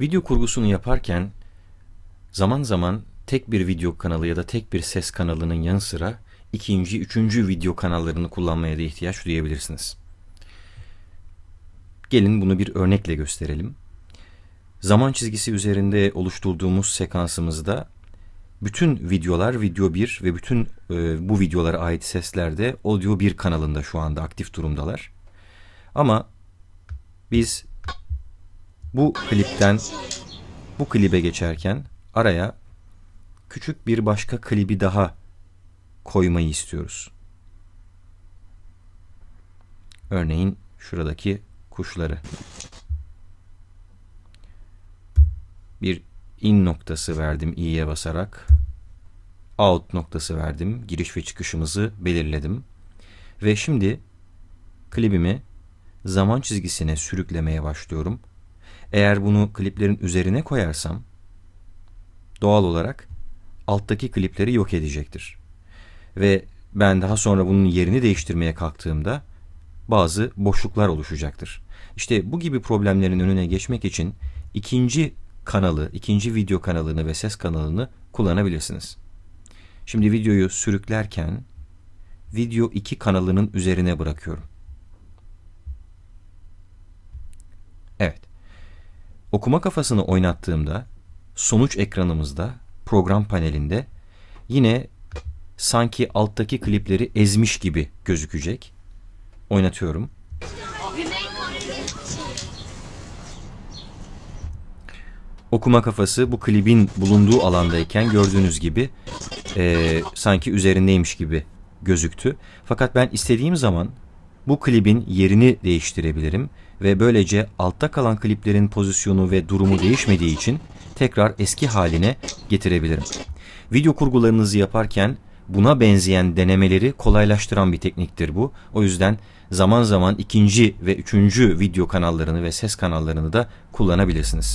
Video kurgusunu yaparken zaman zaman tek bir video kanalı ya da tek bir ses kanalının yanı sıra ikinci, üçüncü video kanallarını kullanmaya da ihtiyaç duyabilirsiniz. Gelin bunu bir örnekle gösterelim. Zaman çizgisi üzerinde oluşturduğumuz sekansımızda bütün videolar video 1 ve bütün e, bu videolara ait sesler de audio 1 kanalında şu anda aktif durumdalar. Ama biz bu klipten bu klibe geçerken araya küçük bir başka klibi daha koymayı istiyoruz. Örneğin şuradaki kuşları. Bir in noktası verdim i'ye basarak. Out noktası verdim. Giriş ve çıkışımızı belirledim. Ve şimdi klibimi zaman çizgisine sürüklemeye başlıyorum. Eğer bunu kliplerin üzerine koyarsam doğal olarak alttaki klipleri yok edecektir. Ve ben daha sonra bunun yerini değiştirmeye kalktığımda bazı boşluklar oluşacaktır. İşte bu gibi problemlerin önüne geçmek için ikinci kanalı, ikinci video kanalını ve ses kanalını kullanabilirsiniz. Şimdi videoyu sürüklerken video 2 kanalının üzerine bırakıyorum. Evet. Okuma kafasını oynattığımda sonuç ekranımızda program panelinde yine sanki alttaki klipleri ezmiş gibi gözükecek. Oynatıyorum. Okuma kafası bu klibin bulunduğu alandayken gördüğünüz gibi e, sanki üzerindeymiş gibi gözüktü. Fakat ben istediğim zaman bu klibin yerini değiştirebilirim ve böylece altta kalan kliplerin pozisyonu ve durumu değişmediği için tekrar eski haline getirebilirim. Video kurgularınızı yaparken buna benzeyen denemeleri kolaylaştıran bir tekniktir bu. O yüzden zaman zaman ikinci ve üçüncü video kanallarını ve ses kanallarını da kullanabilirsiniz.